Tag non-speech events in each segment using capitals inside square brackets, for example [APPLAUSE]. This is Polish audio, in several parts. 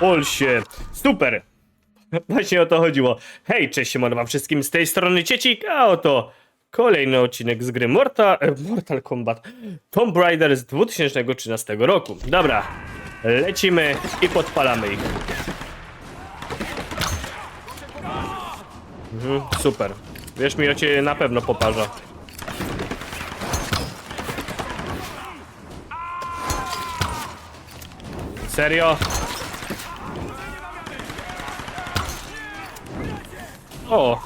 Pol się. Super. Właśnie o to chodziło. Hej, cześć, siemano wam wszystkim z tej strony Ciecik, a oto kolejny odcinek z gry Mortal, e, Mortal Kombat Tomb Raider z 2013 roku. Dobra, lecimy i podpalamy ich. Mhm, super. Wiesz mi, o cię na pewno poparza. Serio? O!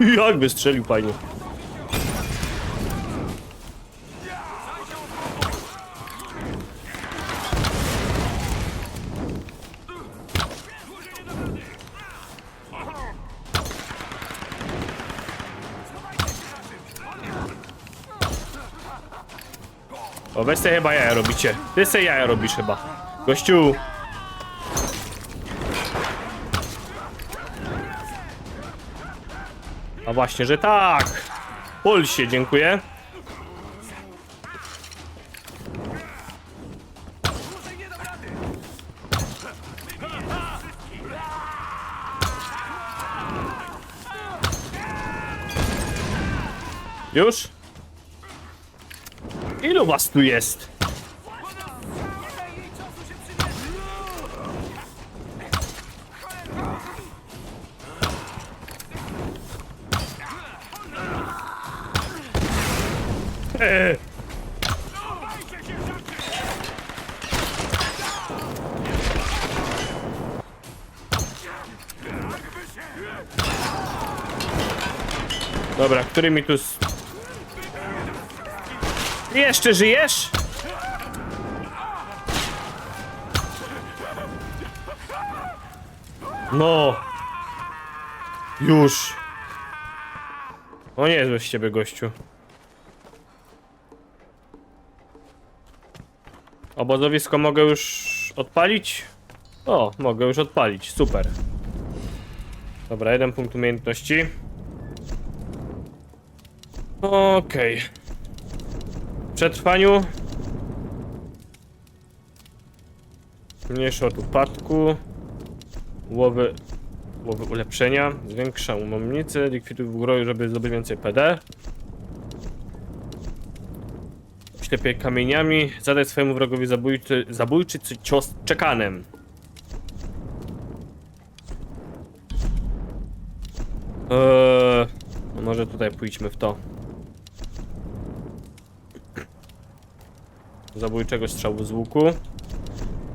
[LAUGHS] Jak wystrzelił fajnie. Weź sobie chyba jaja robicie. Ty se jaja robisz chyba. Gościu! Właśnie, że tak! Pol się, dziękuję. Już? Ilu was tu jest? Dobra, który mi tu... Jeszcze żyjesz? No. Już. O nie, zły z ciebie gościu. Obozowisko mogę już odpalić? O, mogę już odpalić, super. Dobra, jeden punkt umiejętności. Okej. Przetrwaniu. Mniejszy od upadku. Łowy, łowy ulepszenia. Zwiększa amunicję, likwiduj w górę, żeby zdobyć więcej PD. Ślepie kamieniami. Zadaj swojemu wrogowi zabójczy, zabójczy cios czekanem. Eee, może tutaj pójdźmy w to. Zabójczego strzału z łuku.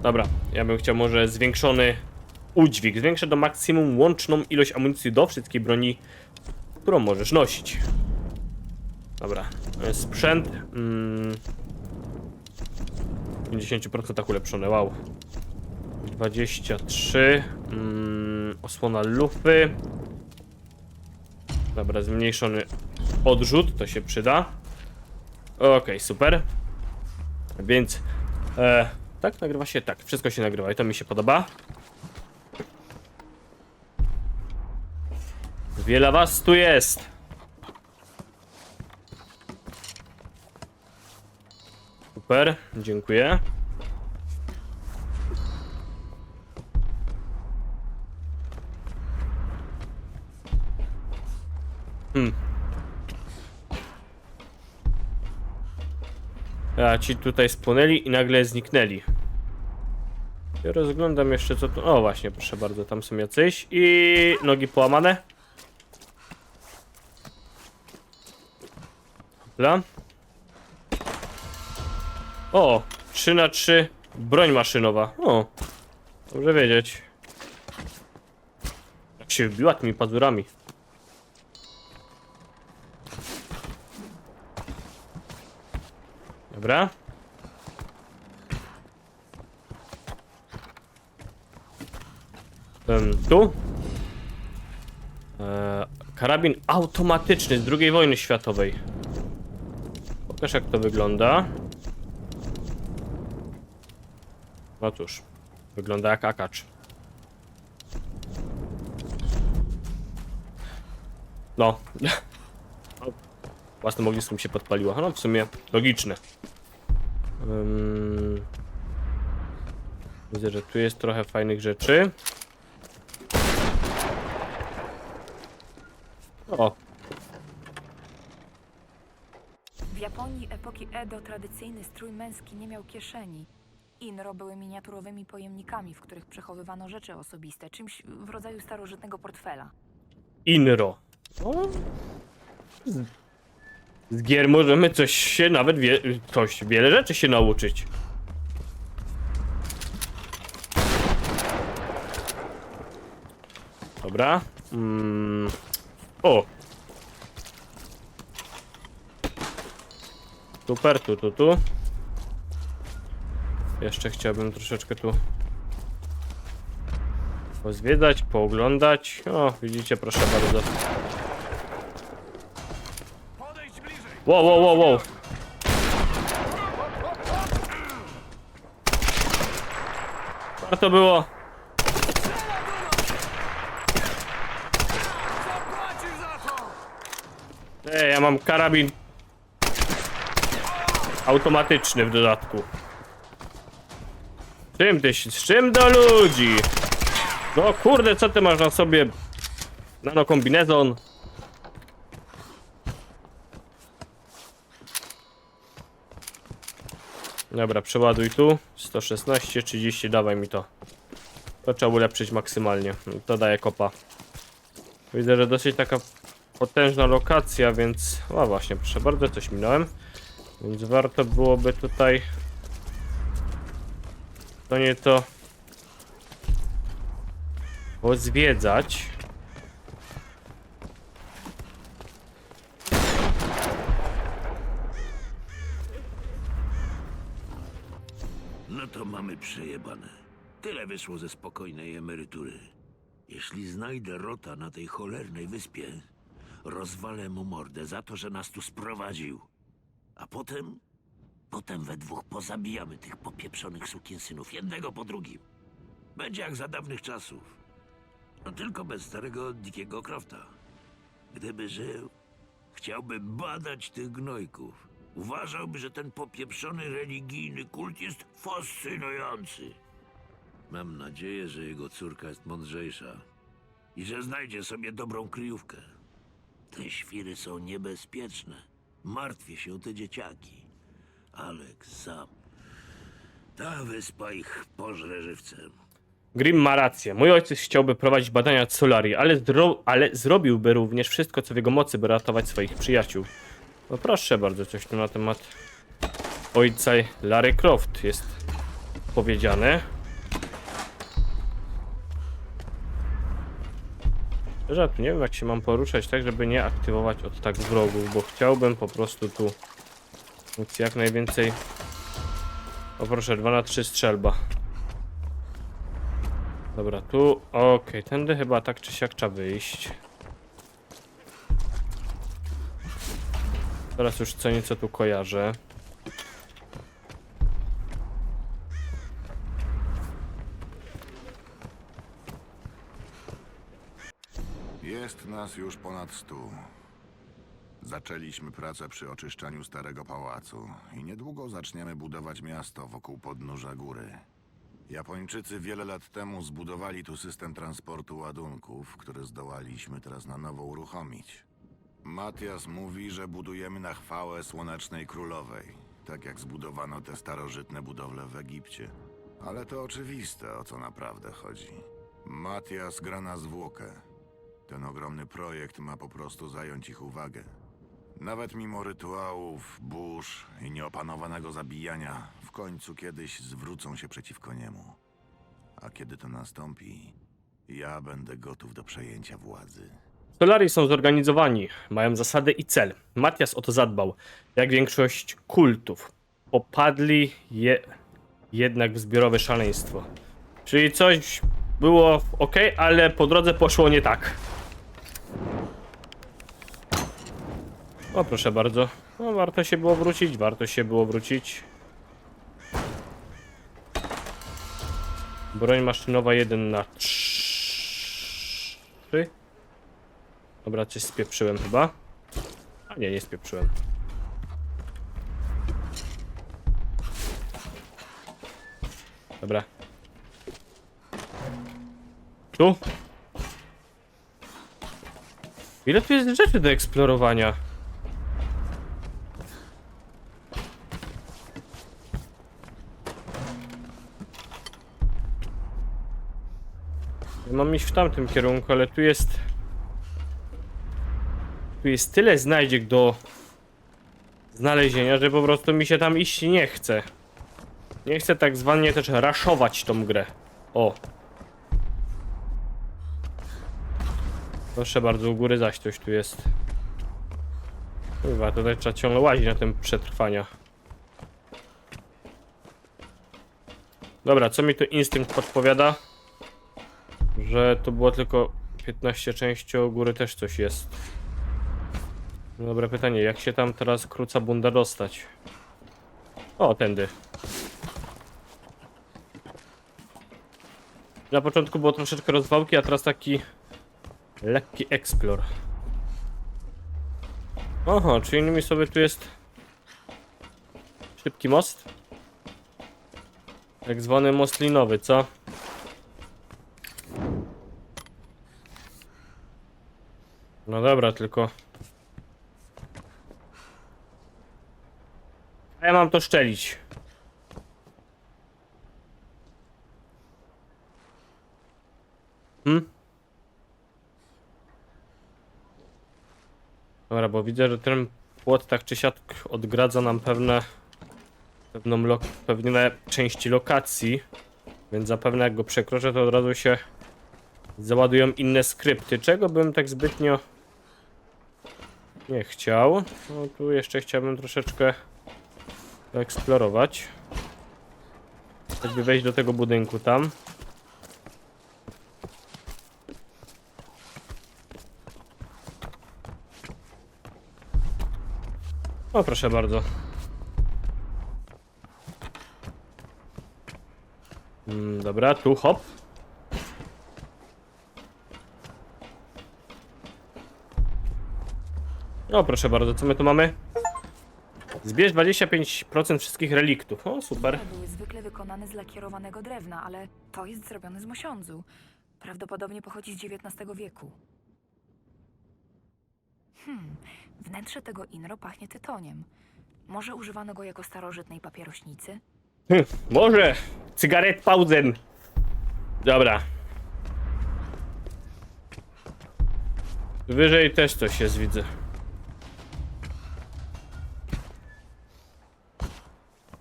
Dobra, ja bym chciał może zwiększony udźwig. Zwiększę do maksimum łączną ilość amunicji do wszystkiej broni, którą możesz nosić. Dobra, sprzęt. Mm, w 50% ulepszone, wow. 23. Mm, osłona lufy. Dobra, zmniejszony odrzut, to się przyda. Okej, super. Więc. E, tak, nagrywa się tak. Wszystko się nagrywa i to mi się podoba. Wiele was tu jest. Super, dziękuję. A ci tutaj spłonęli i nagle zniknęli. Ja rozglądam jeszcze co tu. O właśnie, proszę bardzo, tam są jacyś. I nogi połamane. Dobra. O, 3 na 3 broń maszynowa. O, dobrze wiedzieć. Jak się wbiła tymi pazurami. Dobra. Em, tu. E, karabin automatyczny z II wojny światowej. Pokaż jak to wygląda. No cóż, wygląda jak akacz. No. [LAUGHS] Własnym ogniskiem się podpaliło. No w sumie logiczne. Ym... Widzę, że tu jest trochę fajnych rzeczy. O, W Japonii epoki Edo tradycyjny strój męski nie miał kieszeni. Inro były miniaturowymi pojemnikami, w których przechowywano rzeczy osobiste, czymś w rodzaju starożytnego portfela. Inro. O. Z, gier możemy coś się nawet wie, coś, wiele rzeczy się nauczyć. Dobra. Mm. O! Super, tu, tu, tu. Jeszcze chciałbym troszeczkę tu pozwiedzać, pooglądać. O, widzicie, proszę bardzo. Wow, wow, wow, wow. Warto było. Ej, ja mam karabin automatyczny w dodatku. Czym ty, się- z czym do ludzi? No kurde, co ty masz na sobie? Nano kombinezon. Dobra, przeładuj tu. 116, 30, dawaj mi to. To trzeba ulepszyć maksymalnie. To daje kopa. Widzę, że dosyć taka potężna lokacja, więc... O właśnie, proszę bardzo, coś minąłem. Więc warto byłoby tutaj... To nie to... Pozwiedzać. To mamy przejebane. Tyle wyszło ze spokojnej emerytury. Jeśli znajdę Rota na tej cholernej wyspie, rozwalę mu mordę za to, że nas tu sprowadził. A potem... Potem we dwóch pozabijamy tych popieprzonych sukinsynów, jednego po drugim. Będzie jak za dawnych czasów. No tylko bez starego Dickiego Crofta. Gdyby żył, chciałby badać tych gnojków. Uważałby, że ten popieprzony religijny kult jest fascynujący. Mam nadzieję, że jego córka jest mądrzejsza i że znajdzie sobie dobrą kryjówkę. Te świry są niebezpieczne. Martwię się o te dzieciaki. Alex, sam. Ta wyspa ich pożre żywcem. Grim ma rację. Mój ojciec chciałby prowadzić badania nad Solari, ale, ale zrobiłby również wszystko, co w jego mocy, by ratować swoich przyjaciół. No proszę bardzo, coś tu na temat ojca Larry Croft jest powiedziane. Tu nie wiem jak się mam poruszać tak, żeby nie aktywować od tak wrogów, bo chciałbym po prostu tu mieć jak najwięcej... O proszę, 2 na 3 strzelba. Dobra, tu. Okej, tędy chyba tak czy siak trzeba wyjść. Teraz już co nieco tu kojarzę. Jest nas już ponad stu. Zaczęliśmy pracę przy oczyszczaniu starego pałacu i niedługo zaczniemy budować miasto wokół podnóża góry. Japończycy wiele lat temu zbudowali tu system transportu ładunków, który zdołaliśmy teraz na nowo uruchomić. Matias mówi, że budujemy na chwałę Słonecznej Królowej, tak jak zbudowano te starożytne budowle w Egipcie. Ale to oczywiste, o co naprawdę chodzi. Matias gra na zwłokę. Ten ogromny projekt ma po prostu zająć ich uwagę. Nawet mimo rytuałów, burz i nieopanowanego zabijania, w końcu kiedyś zwrócą się przeciwko niemu. A kiedy to nastąpi, ja będę gotów do przejęcia władzy. Solari są zorganizowani, mają zasady i cel. Matias o to zadbał. Jak większość kultów. Popadli je jednak w zbiorowe szaleństwo. Czyli coś było ok, ale po drodze poszło nie tak. O, proszę bardzo. No, warto się było wrócić, warto się było wrócić. Broń maszynowa 1 na 3. Dobra, coś spieprzyłem chyba. A nie, nie spieprzyłem. Dobra. Tu? Ile tu jest rzeczy do eksplorowania? Ja mam iść w tamtym kierunku, ale tu jest... Tu jest tyle znajdziek do znalezienia, że po prostu mi się tam iść nie chce. Nie chcę tak zwanie też raszować tą grę. O. Proszę bardzo, u góry zaś coś tu jest. Chyba tutaj trzeba ciągle łazić na tym przetrwania. Dobra, co mi tu instynkt podpowiada? Że to było tylko 15 części, u góry też coś jest. No Dobre pytanie, jak się tam teraz kruca bunda dostać? O, tędy. Na początku było troszeczkę rozwałki, a teraz taki lekki explore. Oho, czyli innymi sobie tu jest szybki most. Tak zwany most linowy, co? No dobra, tylko... ja mam to szczelić. Hmm? Dobra, bo widzę, że ten płot tak czy siak odgradza nam pewne pewną lo- pewne części lokacji, więc zapewne jak go przekroczę, to od razu się załadują inne skrypty, czego bym tak zbytnio nie chciał. No tu jeszcze chciałbym troszeczkę eksplorować. Choćby wejść do tego budynku tam. O, proszę bardzo. Mm, dobra, tu hop. O, proszę bardzo, co my tu mamy? Zbierz 25% wszystkich reliktów. O, super. Były zwykle wykonane z lakierowanego drewna, ale to jest zrobione z mosiądzu. Prawdopodobnie pochodzi z XIX wieku. Hmm, wnętrze tego inro pachnie tytoniem. Może używano go jako starożytnej papierośnicy? Hm, może. Cygaret pauzen. Dobra. Wyżej też coś jest, widzę.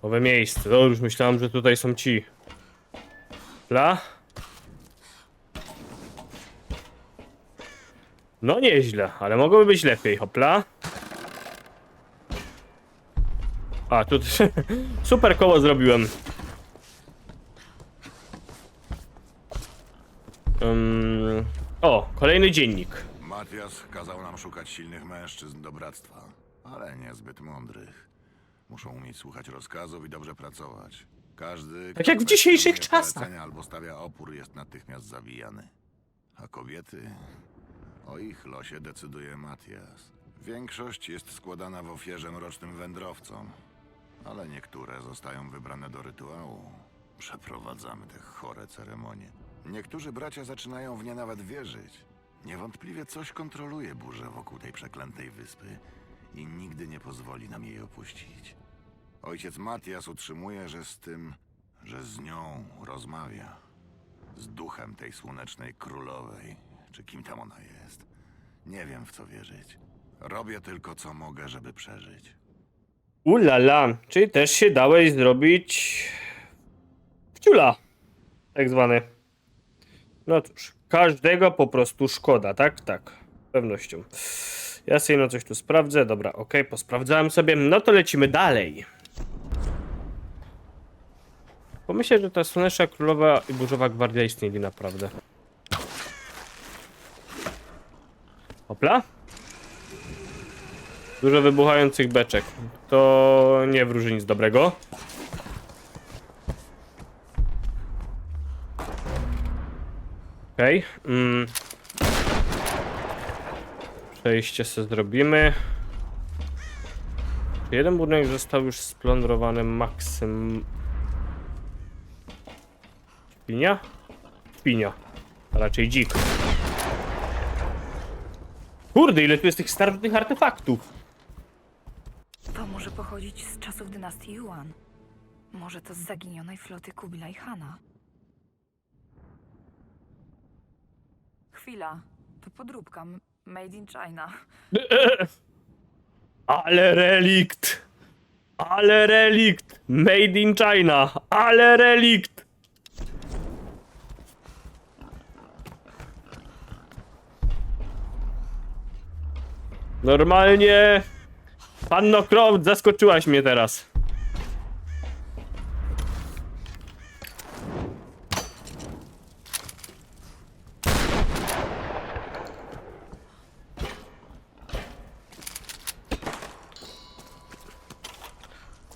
Nowe miejsce. No już myślałem, że tutaj są ci. Pla? No nieźle, ale mogłoby być lepiej. Hopla. A, tu [LAUGHS] super koło zrobiłem. Ym, o, kolejny dziennik. Matias kazał nam szukać silnych mężczyzn do bractwa, ale niezbyt mądrych. Muszą umieć słuchać rozkazów i dobrze pracować. Każdy, Tak kto jak w dzisiejszych kwestionuje czasach. polecenia albo stawia opór, jest natychmiast zabijany. A kobiety? O ich losie decyduje Matias. Większość jest składana w ofierze mrocznym wędrowcom, ale niektóre zostają wybrane do rytuału. Przeprowadzamy te chore ceremonie. Niektórzy bracia zaczynają w nie nawet wierzyć. Niewątpliwie coś kontroluje burzę wokół tej przeklętej wyspy i nigdy nie pozwoli nam jej opuścić. Ojciec Matias utrzymuje, że z tym, że z nią rozmawia. Z duchem tej słonecznej królowej, czy kim tam ona jest. Nie wiem w co wierzyć. Robię tylko co mogę, żeby przeżyć. Ulala, czyli też się dałeś zrobić wciula, tak zwany. No cóż, każdego po prostu szkoda, tak? Tak, z pewnością. Ja sobie no coś tu sprawdzę, dobra, ok, posprawdzałem sobie, no to lecimy dalej. Pomyślę, że ta Słoneczna Królowa i Burzowa Gwardia istnieli naprawdę. Hopla? Dużo wybuchających beczek. To nie wróży nic dobrego. Okej. Okay. Mm. Przejście sobie zrobimy. Jeden budynek został już splądrowany maksym... Śpinia? Śpinia. A raczej dzik. Kurde, ile tu jest tych starożytnych artefaktów. To może pochodzić z czasów dynastii Yuan. Może to z zaginionej floty Kubilaj Hana. Chwila, to podróbka. m- Made in China. [LAUGHS] Ale relikt! Ale relikt! Made in China! Ale relikt! Normalnie... Panno Croft, zaskoczyłaś mnie teraz.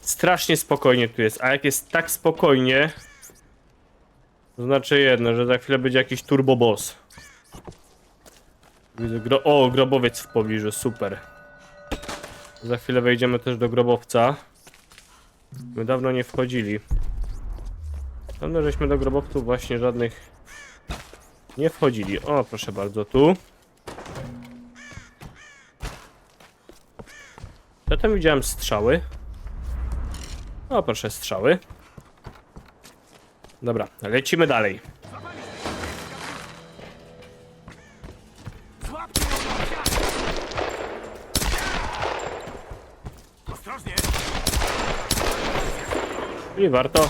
Strasznie spokojnie tu jest, a jak jest tak spokojnie, to znaczy jedno, że za chwilę będzie jakiś turbo boss. Widzę gro o, grobowiec w pobliżu, super. Za chwilę wejdziemy też do grobowca. My dawno nie wchodzili. Dawno żeśmy do grobowców właśnie żadnych nie wchodzili. O, proszę bardzo, tu. Ja tam widziałem strzały. O, proszę, strzały. Dobra, lecimy dalej. I warto.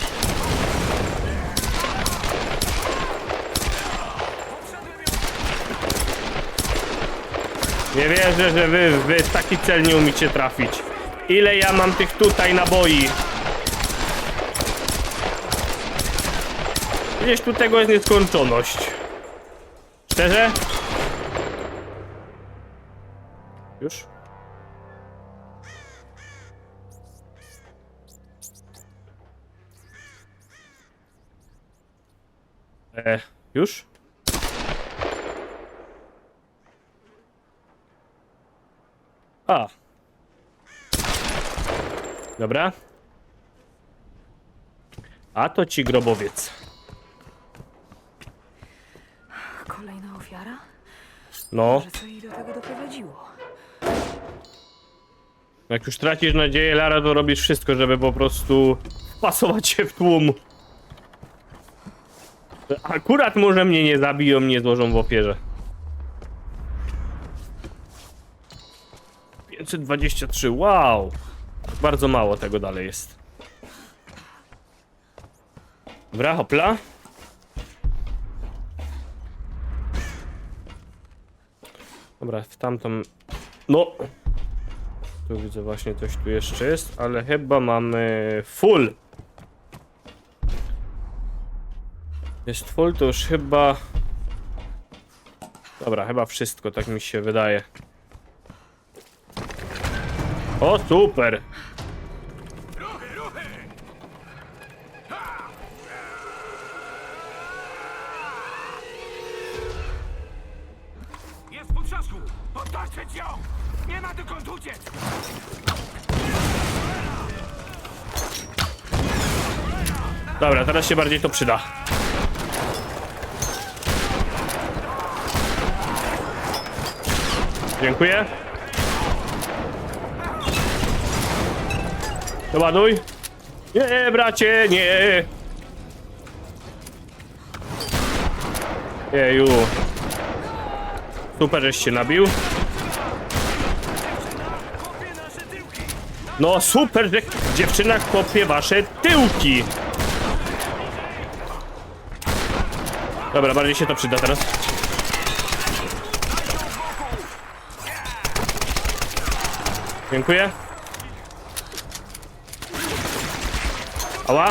Nie wierzę, że wy, wy w taki cel nie umiecie trafić. Ile ja mam tych tutaj naboi? Gdzieś tu tego jest nieskończoność. Szczerze? Już? E, już? A. Dobra. A to ci grobowiec. Kolejna ofiara? No, Może co jej do tego doprowadziło? jak już tracisz nadzieję, Lara, to robisz wszystko, żeby po prostu pasować się w tłum. Akurat może mnie nie zabiją, nie złożą w ofierze. 523, wow! Bardzo mało tego dalej jest. Dobra, hopla. Dobra, w tamtą... No! Tu widzę właśnie coś tu jeszcze jest, ale chyba mamy full. Jest full, to już chyba... Dobra, chyba wszystko, tak mi się wydaje. O, super! Jest w potrzasku! Otoczyć ją! Nie ma dokąd uciec! Dobra, teraz się bardziej to przyda. Dziękuję. Doładuj. Nie, bracie, nie. Jeju. Super, żeś się nabił. No super, że dziewczyna kopie wasze tyłki. Dobra, bardziej się to przyda teraz. Dziękuję. Ała.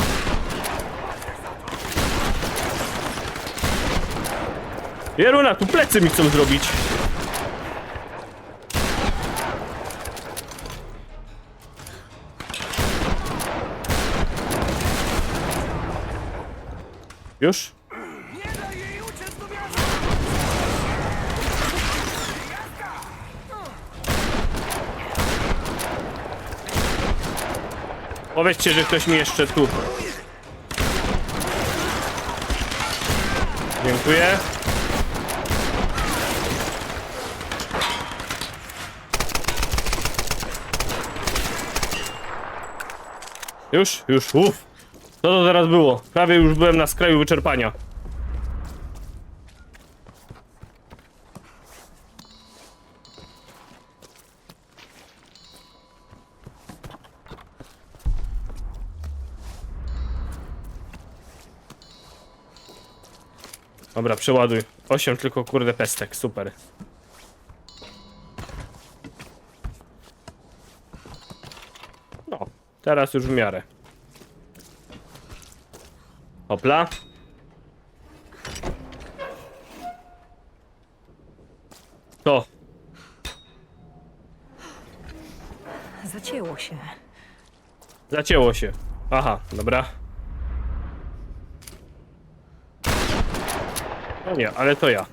Jeruna, tu plecy mi chcą zrobić. Już? Powiedzcie, że ktoś mi jeszcze tu. Dziękuję. Już? Już, uff. Co to teraz było? Prawie już byłem na skraju wyczerpania. Dobra, przeładuj. 8 tylko kurde pestek, super. No, teraz już w miarę. Hopla. To. Zacięło się. Zacięło się. Aha, dobra. No nie, ale to ja.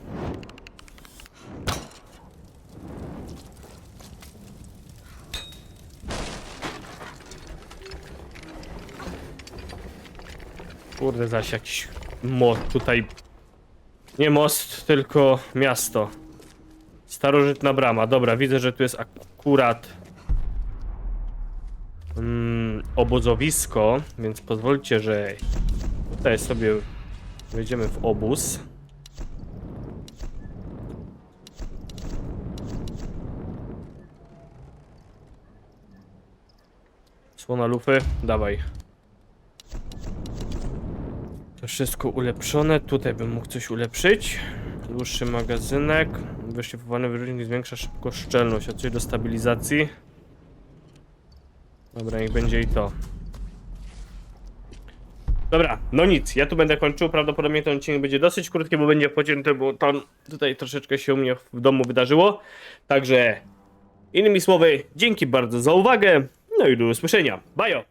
Kurde, zaś jakiś most tutaj. Nie most, tylko miasto. Starożytna brama. Dobra, widzę, że tu jest akurat mm, obozowisko, więc pozwólcie, że tutaj sobie wejdziemy w obóz. Słona lufy, dawaj. To wszystko ulepszone. Tutaj bym mógł coś ulepszyć. Dłuższy magazynek. Wyszlifowany wyróżnik zwiększa szybko szczelność. A coś do stabilizacji. Dobra, niech będzie i to. Dobra, no nic, ja tu będę kończył. Prawdopodobnie ten odcinek będzie dosyć krótki, bo będzie pocięty, bo to tutaj troszeczkę się u mnie w domu wydarzyło. Także, innymi słowy, dzięki bardzo za uwagę. No i do usłyszenia. Bajo!